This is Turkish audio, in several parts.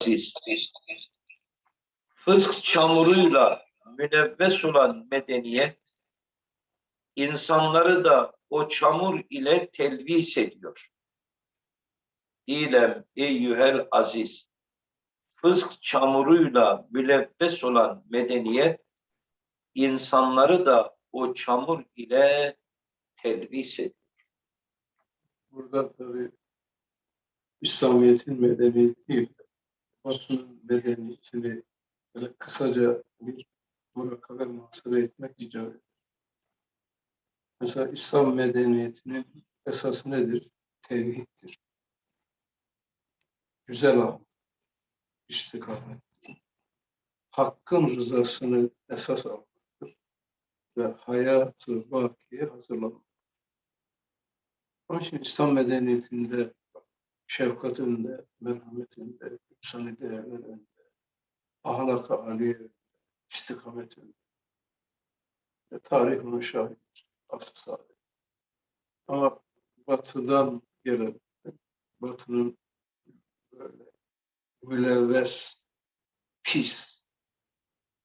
aziz. Fısk çamuruyla münevves olan medeniyet, insanları da o çamur ile telvis ediyor. İlem eyyühel aziz. Fısk çamuruyla mülevves olan medeniyet, insanları da o çamur ile telvis ediyor. Burada tabii İslamiyet'in medeniyetiyle Osmanlı'nın medeniyetini böyle kısaca bir murakabe muhasebe etmek icap eder. Mesela İslam medeniyetinin esası nedir? Tevhiddir. Güzel ahlak, istikamet. Hakkın rızasını esas almaktır. Ve hayatı bakiye hazırlamak. Onun için İslam medeniyetinde şefkat önde, önde, ahlak-ı âliye önde, istikamet önde. Ve tarih bunu şahittir. Asıl saadet. Ama batıdan gelen, batının böyle mülevves, pis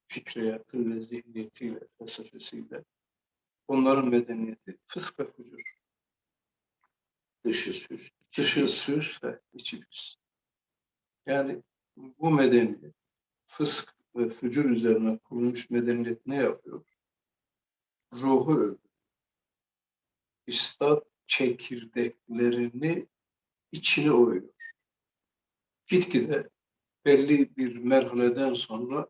fikriyatı ve zihniyetiyle, felsefesiyle onların medeniyeti fısk ve fucur. Dışı süs. Dışı süs ve içi pis. Yani bu medeniyet, fısk ve fücur üzerine kurulmuş medeniyet ne yapıyor? Ruhu öldürüyor. İstat çekirdeklerini içine oyuyor. Gitgide belli bir merhaleden sonra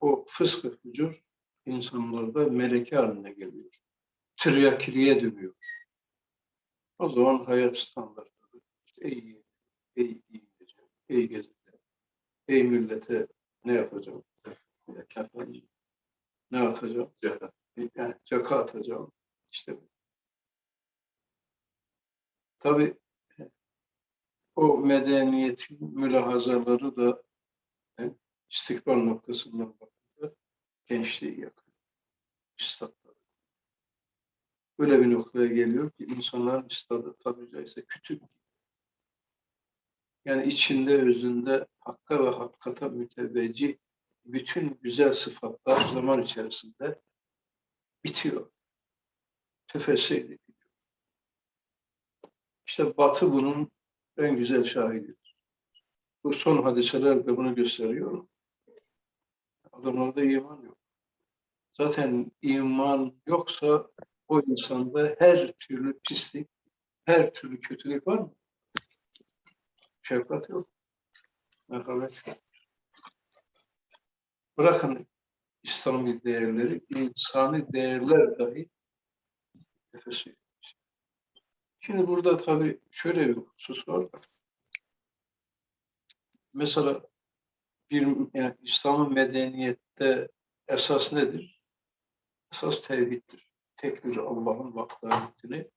o fısk ve fücur insanlarda meleke haline geliyor. Tiryakiliğe dönüyor. O zaman hayat standartları, ey iyi gece, ey gezide, ey millete ne yapacağım? Ne atacağım? Yani caka atacağım. İşte bu. Tabii o medeniyetin mülahazaları da e, istikbal noktasından bakınca gençliği yakıyor. İstatları. Öyle bir noktaya geliyor ki insanların istadı tabi caizse kütük. Yani içinde özünde hakka ve hakikata müteveccih bütün güzel sıfatlar zaman içerisinde bitiyor. Tefessü ediliyor. İşte Batı bunun en güzel şahididir. Bu son hadiseler de bunu gösteriyor. Adamlarda iman yok. Zaten iman yoksa o insanda her türlü pislik, her türlü kötülük var mı? Şefkat yok. Merhamet yok. Bırakın İslami değerleri, insani değerler dahi ediyor. Şimdi burada tabii şöyle bir husus var. Mesela bir yani İslam'ın medeniyette esas nedir? Esas tevhiddir. Tek bir Allah'ın kabul.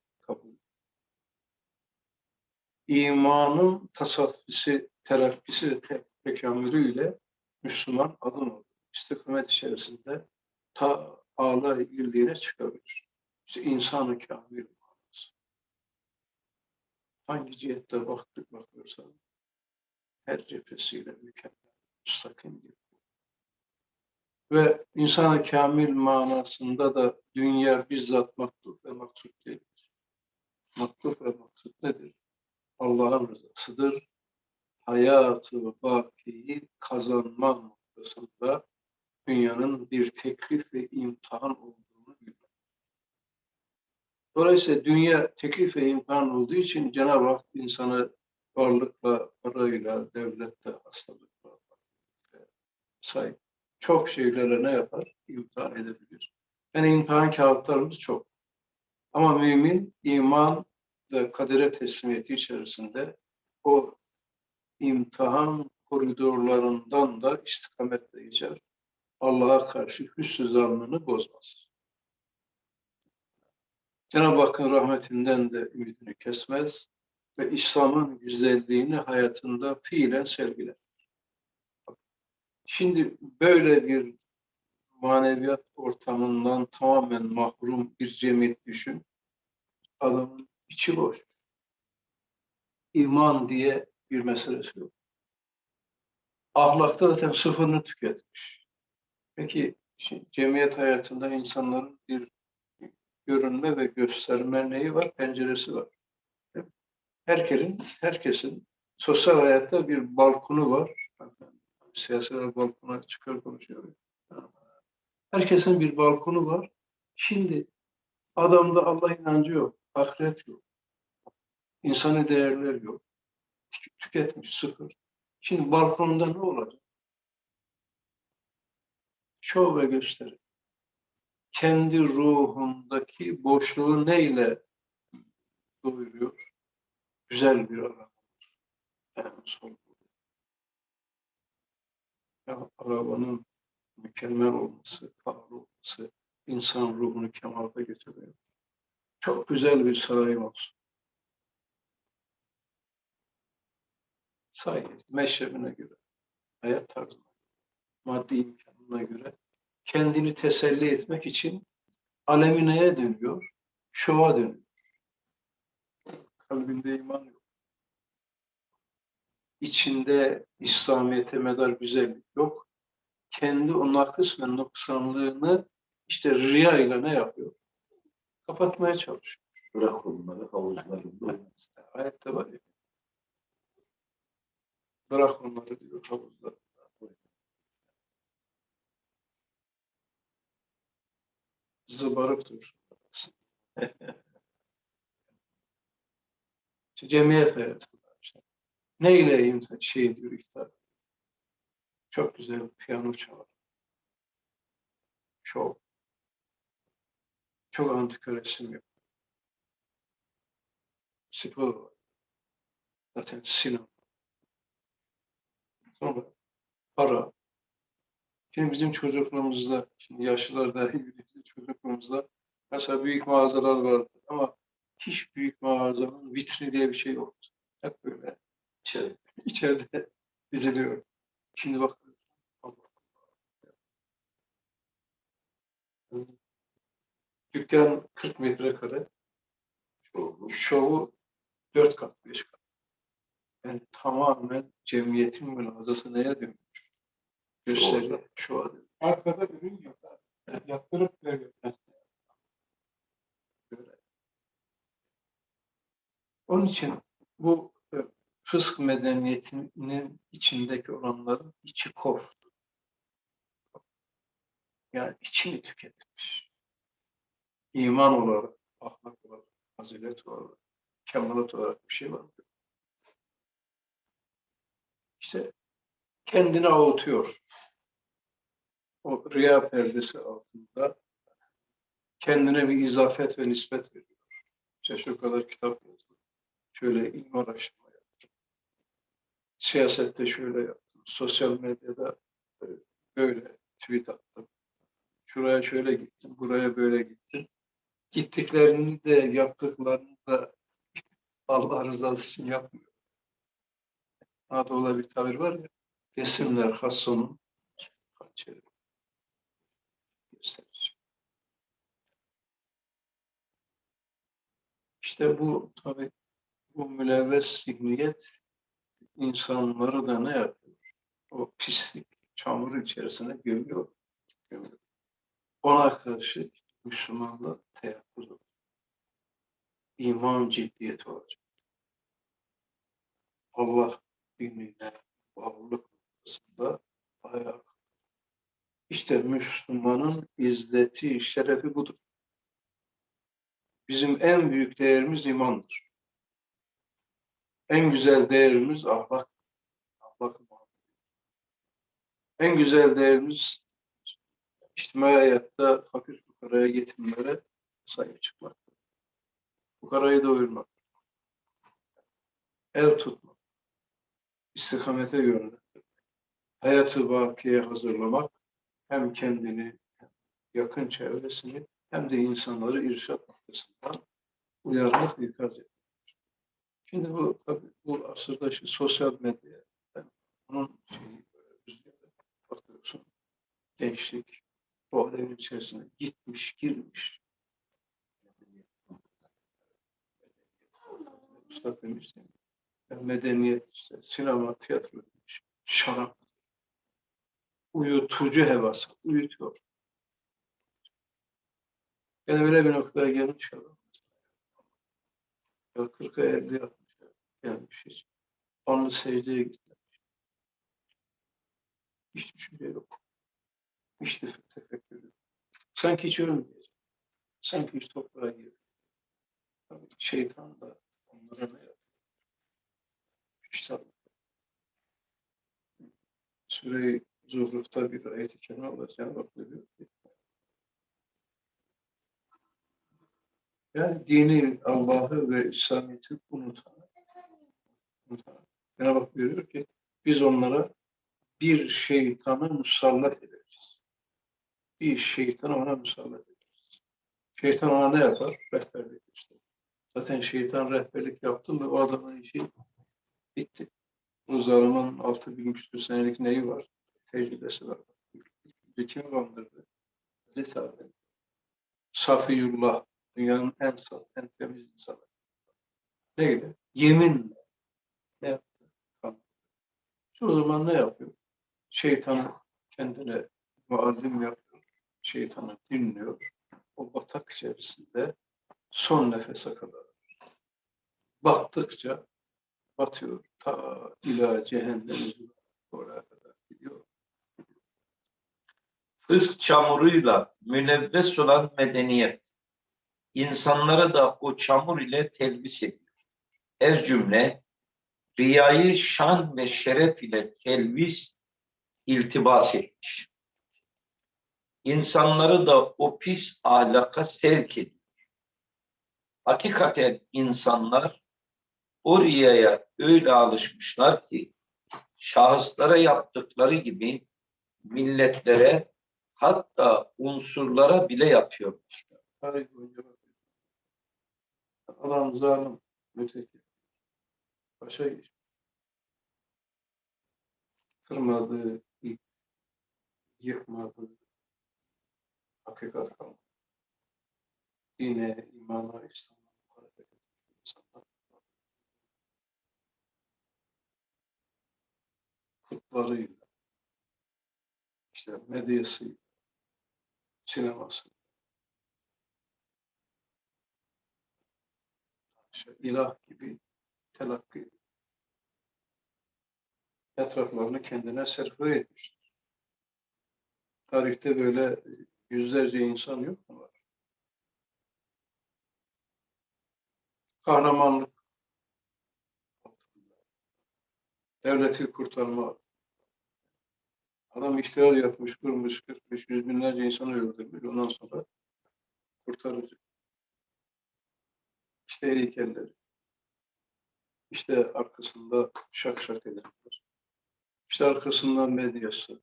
İmanın tasaffüsü, terakkisi ve te tekamülüyle Müslüman adım olur. İstikamet içerisinde ta ağla birliğine çıkabilir. İşte insanı kamil manası. Hangi cihette baktık bakıyorsan her cephesiyle mükemmel, müstakim bir ve insan kamil manasında da dünya bizzat matlub ve maksut değildir. Matlub ve maksut nedir? Allah'ın rızasıdır. Hayatı bakiyi kazanma noktasında dünyanın bir teklif ve imtihan olduğunu biliyor. Dolayısıyla dünya teklif ve imtihan olduğu için Cenab-ı Hak insanı varlıkla, parayla, devletle, hastalıkla sahip çok şeylere ne yapar? İmtihan edebilir. Yani imtihan kağıtlarımız çok. Ama mümin iman ve kadere teslimiyeti içerisinde o imtihan koridorlarından da istikametle geçer. Allah'a karşı hüsnü zannını bozmaz. Cenab-ı Hakk'ın rahmetinden de ümidini kesmez ve İslam'ın güzelliğini hayatında fiilen sergiler. Şimdi böyle bir maneviyat ortamından tamamen mahrum bir cemiyet düşün. Adamın içi boş. İman diye bir meselesi yok. Ahlakta zaten sıfırını tüketmiş. Peki cemiyet hayatında insanların bir görünme ve gösterme neyi var? Penceresi var. Herkesin, herkesin sosyal hayatta bir balkonu var. Siyasetler balkona çıkar konuşuyor. Herkesin bir balkonu var. Şimdi adamda Allah inancı yok, ahiret yok. İnsani değerler yok. Tük- Tüketmiş, sıfır. Şimdi balkonunda ne olacak? Şov ve gösteri. Kendi ruhundaki boşluğu neyle doyuruyor? Güzel bir araba. Yani sorguluyor. Ya, arabanın mükemmel olması, pahalı olması, insan ruhunu kemalata getiriyor. Çok güzel bir sarayım olsun. Sadece meşrebine göre, hayat tarzına, maddi imkanına göre kendini teselli etmek için alemi neye dönüyor? Şova dönüyor. Kalbinde iman yok. İçinde İslamiyet'e medar güzellik yok. Kendi o nakıs ve noksanlığını işte riya ile ne yapıyor? Kapatmaya çalışıyor. Bırak onları havuzlarında. Ayette var ya. Bırak onları diyor havuzda. Zıbarık dur. İşte cemiyet hayatında işte. Neyle insan şey diyor iftar. Çok güzel piyano çalar. Çok. Çok antika resim yapıyor. Spor var. Zaten sinema. Sonra para. Şimdi bizim çocukluğumuzda, şimdi yaşlılar dahi bilir, bizim çocukluğumuzda mesela büyük mağazalar vardı ama hiç büyük mağazanın vitrini diye bir şey yoktu. Hep böyle İçeri. içeride diziliyor. Şimdi bak Allah Allah. Dükkan 40 metrekare, Çoğu. şovu 4 kat, 5 kat. Yani tamamen cemiyetin mülazası neye dönmüş? Gösteri, şova dönmüş. Arkada ürün yok. abi. Yaptırıp veriyor. Onun için bu e, fısk medeniyetinin içindeki olanların içi koftu. Yani içini tüketmiş. İman olarak, ahlak olarak, fazilet olarak, kemalat olarak bir şey var. mı? İşte kendini avutuyor. O riya perdesi altında kendine bir izafet ve nispet veriyor. İşte şu kadar kitap yazdım. Şöyle ilmi araştırma yaptım. Siyasette şöyle yaptım. Sosyal medyada e, böyle tweet attım. Şuraya şöyle gittim, buraya böyle gittim. Gittiklerini de yaptıklarını da Allah rızası için yapmıyor. Anadolu'da bir tabir var ya, desinler gösterici. İşte bu tabii bu mülevves zihniyet insanları da ne yapıyor? O pislik, çamur içerisine gömüyor. gömüyor. Ona karşı Müslümanlar teyakkuz olur. İman ciddiyeti olacak. Allah dinine bağlılık noktasında ayağa. İşte Müslümanın izzeti, şerefi budur. Bizim en büyük değerimiz imandır. En güzel değerimiz ahlak. ahlak en güzel değerimiz içtimai hayatta fakir fukaraya, yetimlere sahip çıkmak. Fukarayı doyurmak. El tutmak. istikamete yönlendirmek. Hayatı bakiye hazırlamak. Hem kendini, hem yakın çevresini hem de insanları irşat noktasından uyarmak, ikaz etmek. Şimdi bu tabii bu asırda işte sosyal medya, yani bunun şeyi bakıyorsun, gençlik o alevin içerisine gitmiş, girmiş. Usta demiş medeniyet işte sinema, tiyatro demiş, şarap, uyutucu hevası uyutuyor. Yani öyle bir noktaya gelmiş adam. Ya 40'a 50 yapmış. Gelmiş hiç. Anlı secdeye gitmiş. Hiç düşünce yok. Hiç tef- tefekkür yok. Sanki hiç ölmeyecek. Sanki hiç toprağa girdi. Şeytan da onlara ne yapıyor? İşte Süre-i Zuhruf'ta bir ayet-i var. Cenab-ı diyor ki yani dini, Allah'ı ve İslamiyet'i unutan, unutan. Cenab-ı Hak buyuruyor ki biz onlara bir şeytanı musallat ederiz. Bir şeytanı ona musallat ederiz. Şeytan ona ne yapar? Rehberlik işte. Zaten şeytan rehberlik yaptı mı o adamın işi bitti. Bu zalimin altı bin küsur senelik neyi var? Tecrübesi var. Bir kim kandırdı? Hazreti Adem. Safiyullah. Dünyanın en saf, en temiz insanı. Neyle? Yeminle. Ne yaptı? Kandırdı. Şu o zaman ne yapıyor? Şeytanı kendine muallim yapıyor. Şeytanı dinliyor. O batak içerisinde son nefese kadar. Battıkça batıyor. Ta ila cehenneme oraya kadar gidiyor. Fısk çamuruyla münevves olan medeniyet, insanları da o çamur ile telbis ediyor. Ez cümle, riyayı şan ve şeref ile telvis, iltibas etmiş. İnsanları da o pis ahlaka sevk ediyor. Hakikaten insanlar o riyaya öyle alışmışlar ki şahıslara yaptıkları gibi milletlere hatta unsurlara bile yapıyor. Tarih boyunca bakıyor. Adam zalim. Başa geçmiş. Kırmadı, yıkmadı, hakikat kalmadı. Dine, imana, İslam'a hareket etmiş insanlar. Kutlarıyla, işte medyasıyla, sineması, işte ilah gibi telakki etraflarını kendine serfur etmiştir. Tarihte böyle yüzlerce insan yok mu var? Kahramanlık devleti kurtarma adam iştiral yapmış, kurmuş, kırpmış, yüz binlerce insanı öldürmüş. Ondan sonra kurtarıcı. İşte heykelleri. İşte arkasında şak şak edenler. İşte arkasında medyası.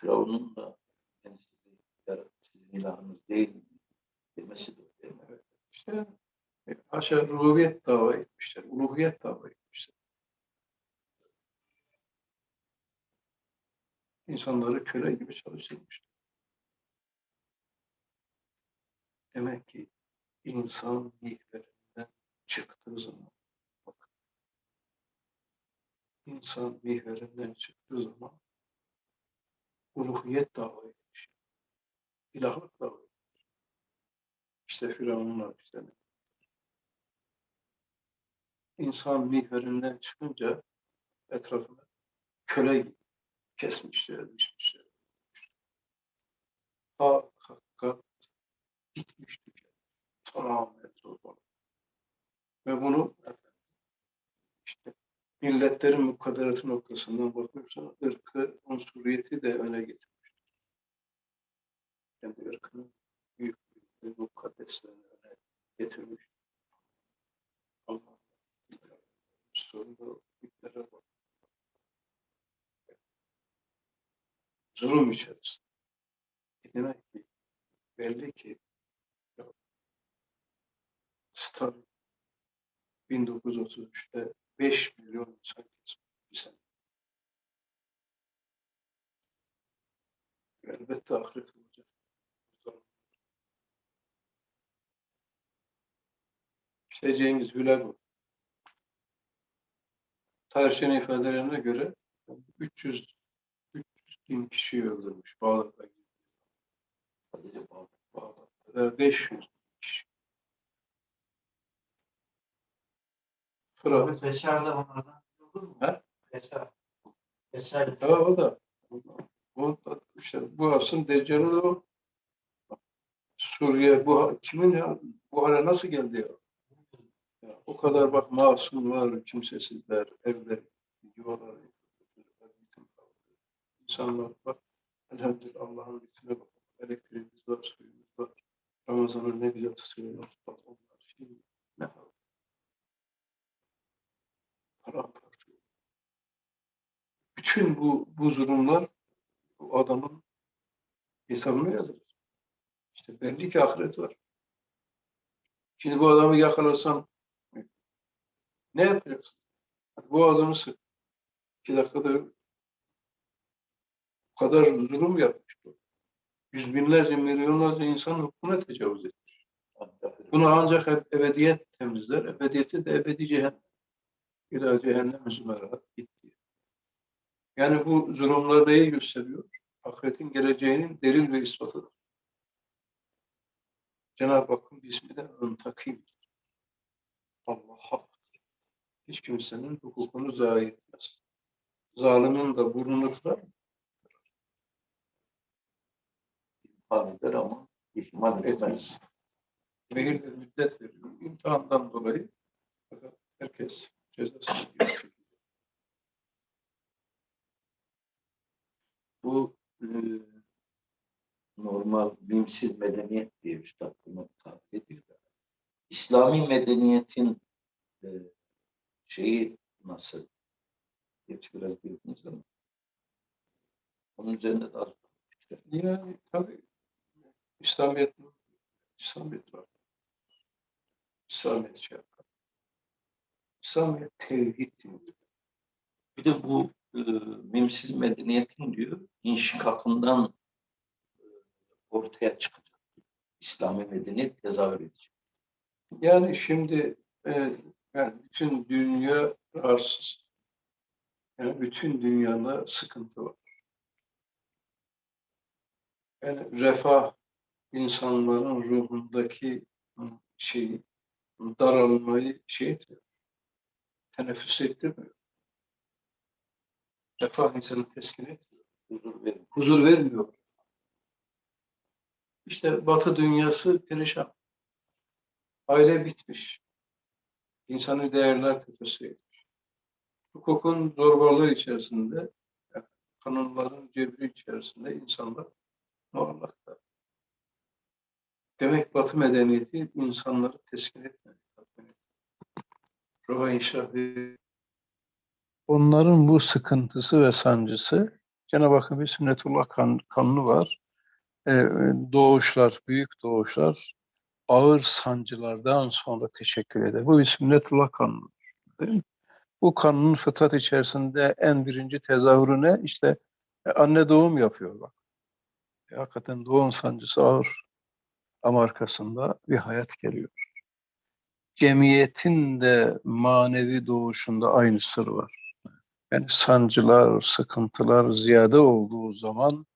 Firavun'un da kendisi de "Ya sizin ilahınız değil demesi de değil mi? İşte e, haşa rububiyet dava etmişler. Uluhiyet dava etmişler. İnsanları köle gibi çalıştırmışlar. Demek ki insan mihverinden çıktığı zaman bak, insan mihverinden çıktığı zaman uluhiyet dava etmiş. İlahlık dava etmiş. İşte Firavunlar işte insan mihverinden çıkınca etrafına köle kesmişler, biçmişler. Ha, hakika bitmiş tükenmiş. Tamamen zorbalı. Ve bunu efendim, işte milletlerin mukadderatı noktasından bakıyorsan ırkı, unsuriyeti de öne getirmiş. Kendi ırkının büyük ve mukaddeslerini öne getirmiş. Allah sorunda büyüklere bak. Zulüm içerisinde. Demek ki belli ki Stalin 1933'te 5 milyon insan kesmiş bir sene. Elbette ahiret olacak. İşte Cengiz Hülebu. Tarihçinin ifadelerine göre 300 bin kişi öldürmüş Bağdat'ta. Sadece. Bağdat'ta 500 Fırat. Beşer de onlardan? He? Beşer. Beşer. Ya o da. O işte bu asın Deccal'ı da. Suriye bu kimin ya? Bu hale nasıl geldi ya? ya o kadar bak masumlar, kimsesizler, evler, yuvalar, insanlar bak. Elhamdülillah Allah'ın lütfuna bak. Elektriğimiz var, suyumuz var. Ramazan'ı ne güzel tutuyorlar. Bak onlar şimdi ne hal? Paramparça. Bütün bu, bu durumlar bu adamın hesabını yazılır. İşte belli ki ahiret var. Şimdi bu adamı yakalarsan ne yapacaksın? Hadi bu adamı sık. İki dakikada bu kadar zulüm yapmış bu. Yüz binlerce, milyonlarca insan hukukuna tecavüz etmiş. Bunu ancak ebediyet temizler. Ebediyeti de ebedi cehennem. İlâ cehennem zümerat gitti. Yani bu zulümler neyi gösteriyor? Ahiretin geleceğinin delil ve ispatıdır. Cenab-ı Hakk'ın ismi de Öntakim. Allah hak. Hiç kimsenin hukukunu zayi etmez. Zalimin de burnunu kırar. İmkan eder ama ihmal etmez. bir müddet veriyor. İmtihandan dolayı herkes çekiyor. Bu e, normal bilimsiz medeniyet diye üstad bunu tarif ediyor. da. İslami medeniyetin e, şeyi nasıl? Geç biraz girdiniz ama. Onun üzerinde de az. Yani tabii İslamiyet İslamiyet var. İslamiyet şey yapar. İslamiyet tevhid dinidir. Bir de bu e, mimsiz medeniyetin diyor inşikakından e, ortaya çıkacak. İslami medeniyet tezahür edecek. Yani şimdi e, yani bütün dünya rahatsız. Yani bütün dünyada sıkıntı var. Yani refah insanların ruhundaki şeyi daralmayı şey etmiyor. Teneffüs ettirmiyor. Refah insanı teskin etmiyor. Huzur verin. Huzur vermiyor. İşte Batı dünyası perişan. Aile bitmiş. İnsani değerler tepesi etmiş. Hukukun zorbalığı içerisinde, yani kanunların cebri içerisinde insanlar muallakta. Demek Batı medeniyeti insanları teskin etmedi. Ruha inşa değil. Onların bu sıkıntısı ve sancısı Cenab-ı Hakk'ın bir sünnetullah kan, kanunu var. Ee, doğuşlar, büyük doğuşlar ağır sancılardan sonra teşekkür eder. Bu bir sünnetullah kanunudur. Bu kanunun fıtrat içerisinde en birinci tezahürü ne? İşte e, anne doğum yapıyor bak. E, hakikaten doğum sancısı ağır. Ama arkasında bir hayat geliyor. Cemiyetin de manevi doğuşunda aynı sır var. Yani sancılar, sıkıntılar ziyade olduğu zaman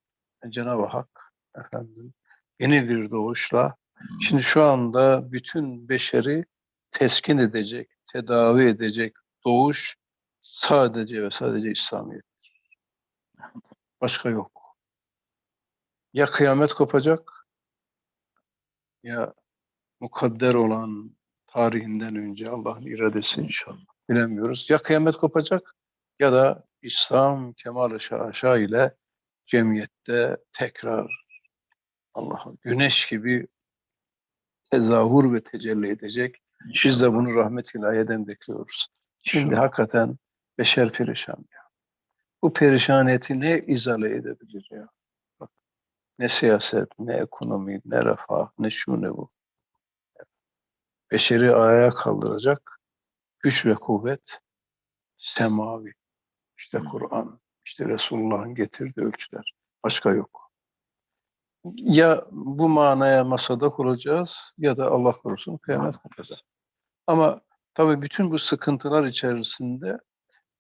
e, Cenab-ı Hak efendim yeni bir doğuşla Şimdi şu anda bütün beşeri teskin edecek, tedavi edecek doğuş sadece ve sadece İslamiyet'tir. Başka yok. Ya kıyamet kopacak ya mukadder olan tarihinden önce Allah'ın iradesi inşallah. Bilemiyoruz. Ya kıyamet kopacak ya da İslam kemal şaşa ile cemiyette tekrar Allah'a güneş gibi tezahür ve tecelli edecek. Biz de bunu rahmet ilahiyeden bekliyoruz. Şimdi hakikaten beşer perişan ya. Bu perişaniyeti ne izale edebilir ya? Bak, ne siyaset, ne ekonomi, ne refah, ne şu ne bu. Beşeri ayağa kaldıracak güç ve kuvvet semavi. İşte. Kur'an, işte Resulullah'ın getirdiği ölçüler. Başka yok. Ya bu manaya masada kuracağız ya da Allah korusun kıyamet kopacak. Ama tabii bütün bu sıkıntılar içerisinde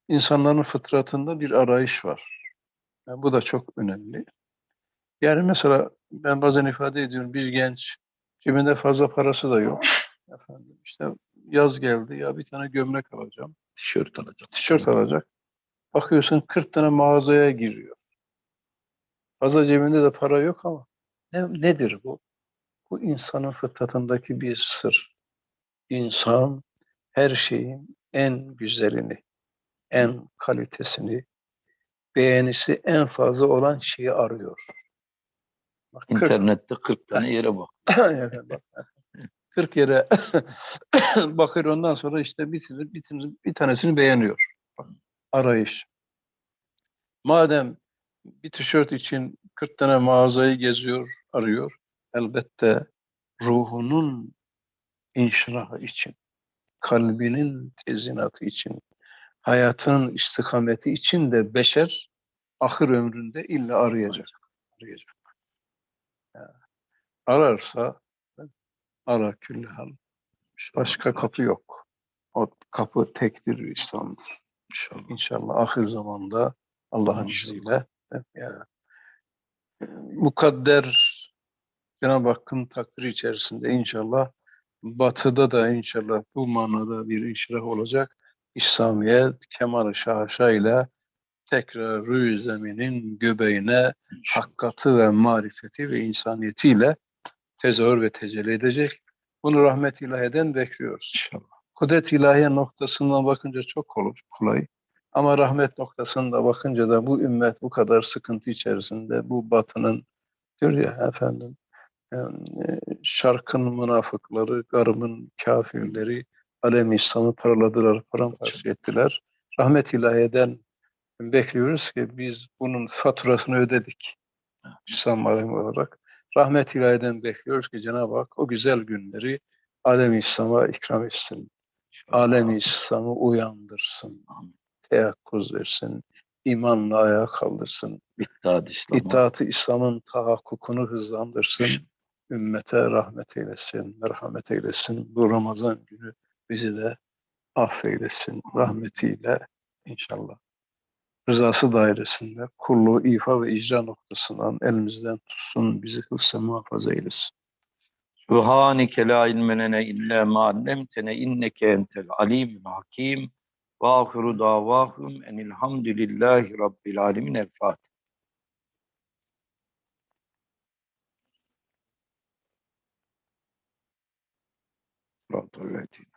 insanların fıtratında bir arayış var. Yani bu da çok önemli. Yani mesela ben bazen ifade ediyorum biz genç cebinde fazla parası da yok. Efendim işte yaz geldi ya bir tane gömlek alacağım. Tişört alacak. Tişört alacak. Bakıyorsun 40 tane mağazaya giriyor. Fazla cebinde de para yok ama ne, nedir bu? Bu insanın fıtratındaki bir sır. İnsan her şeyin en güzelini, en kalitesini, beğenisi en fazla olan şeyi arıyor. Bak, 40 İnternette 40 tane yere bak. Yani bak, 40 yere bakıyor ondan sonra işte bir, bir, bir tanesini beğeniyor. Arayış. Madem bir tişört için 40 tane mağazayı geziyor, arıyor. Elbette ruhunun inşirahı için, kalbinin tezinatı için, hayatının istikameti için de beşer ahir ömründe illa arayacak. arayacak. Yani ararsa ara külli hal. Başka kapı yok. O kapı tektir İslam'dır. İnşallah. İnşallah ahir zamanda Allah'ın izniyle ya, mukadder Cenab-ı Hakk'ın takdiri içerisinde inşallah batıda da inşallah bu manada bir inşirah olacak. İslamiyet kemal-i şaşa ile tekrar rüy zeminin göbeğine hakkatı ve marifeti ve insaniyetiyle tezahür ve tecelli edecek. Bunu rahmet ilahiden bekliyoruz. İnşallah. Kudret ilahiye noktasından bakınca çok kol- kolay. Ama rahmet noktasında bakınca da bu ümmet bu kadar sıkıntı içerisinde, bu batının, diyor ya efendim, yani, e, şarkın münafıkları, garımın kafirleri, alem İslam'ı paraladılar, paramparça ettiler. Rahmet ilahiyeden bekliyoruz ki biz bunun faturasını ödedik. İslam alemi olarak. Rahmet ilahiden bekliyoruz ki Cenab-ı Hak o güzel günleri alem İslam'a ikram etsin. Alem İslam'ı uyandırsın. Teyakkuz versin. imanla ayağa kaldırsın. İttihat İslam'a. İtaat-ı İslam'ın tahakkukunu hızlandırsın. Ümmete rahmet eylesin, merhamet eylesin. Bu Ramazan günü bizi de affeylesin rahmetiyle inşallah. Rızası dairesinde kulluğu ifa ve icra noktasından elimizden tutsun, bizi hıfz muhafaza eylesin. Subhaneke la ilme lene illa ma allamtene inneke entel alimul hakim. Ve ahiru davahum enilhamdülillahi rabbil alemin. El Fatiha. Lezîne